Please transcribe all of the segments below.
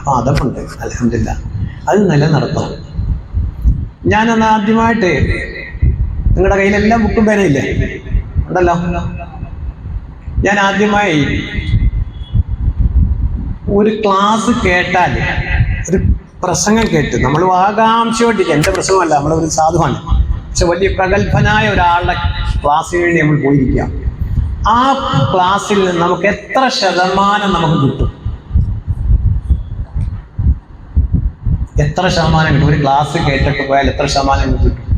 അപ്പൊ അതപ്പുണ്ട്. അലഹമില്ല അത് നിലനിർത്തണം. ഞാനന്ന് ആദ്യമായിട്ട് നിങ്ങളുടെ കയ്യിലെല്ലാം ബുക്കും പേനയില്ലേ? ഉണ്ടല്ലോ. ഞാൻ ആദ്യമായി ഒരു ക്ലാസ് കേട്ടാൽ ഒരു പ്രസംഗം കേട്ട് നമ്മൾ ആകാംക്ഷയോട്ടിരിക്കുക. എന്റെ പ്രസംഗമല്ല നമ്മളൊരു സാധുവാണ്. പക്ഷെ വലിയ പ്രഗത്ഭനായ ഒരാളുടെ ക്ലാസ്സിന് വേണ്ടി നമ്മൾ പോയിരിക്കുക ആ ക്ലാസ്സിൽ നിന്ന് നമുക്ക് എത്ര ശതമാനം നമുക്ക് കിട്ടും? എത്ര ശതമാനം കിട്ടും? ഒരു ക്ലാസ് കേട്ടിട്ട് പോയാൽ എത്ര ശതമാനം കിട്ടും?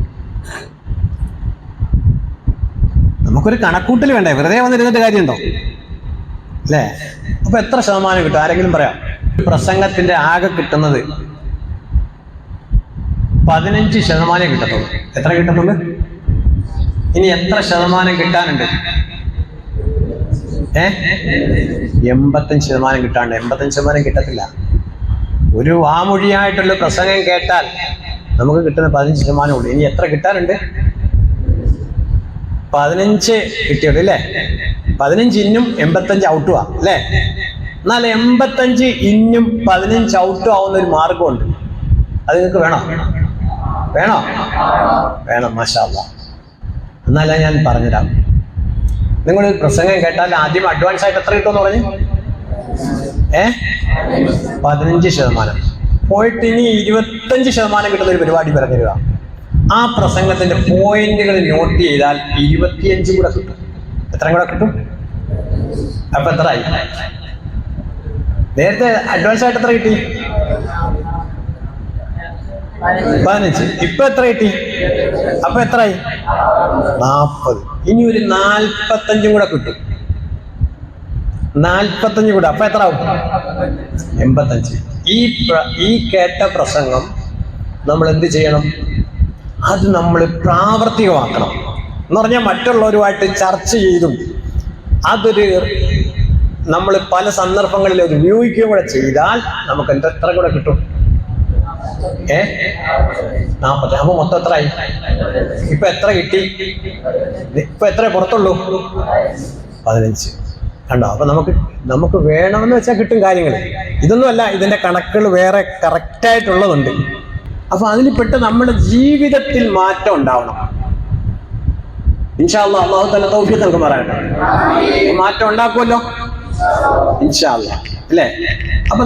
നമുക്കൊരു കണക്കൂട്ടൽ വേണ്ടേ? വെറുതെ വന്നിരുന്നിട്ട് കാര്യമുണ്ടോ? അല്ലേ? അപ്പൊ എത്ര ശതമാനം കിട്ടും? ആരെങ്കിലും പറയാം. പ്രസംഗത്തിന്റെ ആകെ കിട്ടുന്നത് പതിനഞ്ച് ശതമാനം കിട്ടത്തുള്ളൂ. എത്ര കിട്ടത്തുള്ളൂ? ഇനി എത്ര ശതമാനം കിട്ടാനുണ്ട്? ഏ? എൺപത്തഞ്ച് ശതമാനം കിട്ടാണ്ട്. എൺപത്തഞ്ച് ശതമാനം കിട്ടത്തില്ല. ഒരു വാമൊഴിയായിട്ടുള്ള പ്രസംഗം കേട്ടാൽ നമുക്ക് കിട്ടുന്ന പതിനഞ്ച് ശതമാനം ഉള്ളൂ. ഇനി എത്ര കിട്ടാനുണ്ട്? പതിനഞ്ച് കിട്ടിയുള്ളൂ അല്ലേ? പതിനഞ്ച് ഇന്നും എൺപത്തഞ്ച് ഔട്ടും ആ അല്ലേ? എന്നാൽ എൺപത്തഞ്ച് ഇന്നും പതിനഞ്ച് ഔട്ടും ആവുന്ന ഒരു മാർഗമുണ്ട് അത് നിങ്ങൾക്ക് വേണോ? വേണോ? വേണം മാഷാല്ല എന്നാലേ ഞാൻ പറഞ്ഞുതരാം. നിങ്ങൾ പ്രസംഗം കേട്ടാൽ ആദ്യം അഡ്വാൻസ് ആയിട്ട് എത്ര കിട്ടുമെന്ന് പറഞ്ഞു? ഏ? പതിനഞ്ച് ശതമാനം. പോയിട്ട് ഇനി ഇരുപത്തഞ്ച് ശതമാനം കിട്ടുന്ന ഒരു പരിപാടി പറഞ്ഞു തരിക ആ പ്രസംഗത്തിന്റെ പോയിന്റുകൾ നോട്ട് ചെയ്താൽ ഇരുപത്തിയഞ്ചും കൂടെ കിട്ടും. എത്ര കൂടെ കിട്ടും? അപ്പൊ ആയി? നേരത്തെ അഡ്വാൻസ് ആയിട്ട് എത്ര കിട്ടി? പതിനഞ്ച്. ഇപ്പൊ എത്ര കിട്ടി? അപ്പൊ എത്രയായി നാൽപ്പത് ഇനി ഒരു നാൽപ്പത്തഞ്ചും കൂടെ കിട്ടും. നാൽപ്പത്തഞ്ച് കൂടെ. അപ്പൊ എത്ര ആവും? എൺപത്തഞ്ച്. ഈ ഈ കേട്ട പ്രസംഗം നമ്മൾ എന്ത് ചെയ്യണം? അത് നമ്മൾ പ്രാവർത്തികമാക്കണം. എന്ന് പറഞ്ഞാൽ മറ്റുള്ളവരുമായിട്ട് ചർച്ച ചെയ്തും അതൊരു നമ്മൾ പല സന്ദർഭങ്ങളിൽ അത് ഉപയോഗിക്കുകയും കൂടെ ചെയ്താൽ നമുക്ക് എന്ത് എത്ര കൂടെ കിട്ടും? ഏ? നാപ്പത്തി അപ്പൊ മൊത്തം ആയി ഇപ്പൊ എത്ര കിട്ടി? ഇപ്പൊ എത്ര പുറത്തുള്ളൂ? പതിനഞ്ച്. കണ്ടോ? അപ്പൊ നമുക്ക് നമുക്ക് വേണമെന്ന് വെച്ചാൽ കിട്ടും കാര്യങ്ങൾ ഇതൊന്നുമല്ല ഇതിന്റെ കണക്കുകൾ വേറെ കറക്റ്റായിട്ടുള്ളതുണ്ട് അപ്പൊ അതിൽ പെട്ട് നമ്മുടെ ജീവിതത്തിൽ മാറ്റം ഉണ്ടാവണം. ഇൻഷാല്ല അള്ളാഹു തല തൗഫീഖ് പറയട്ടെ. മാറ്റം ഉണ്ടാക്കുമല്ലോ? ഇൻഷാല്ല അല്ലേ? അപ്പൊ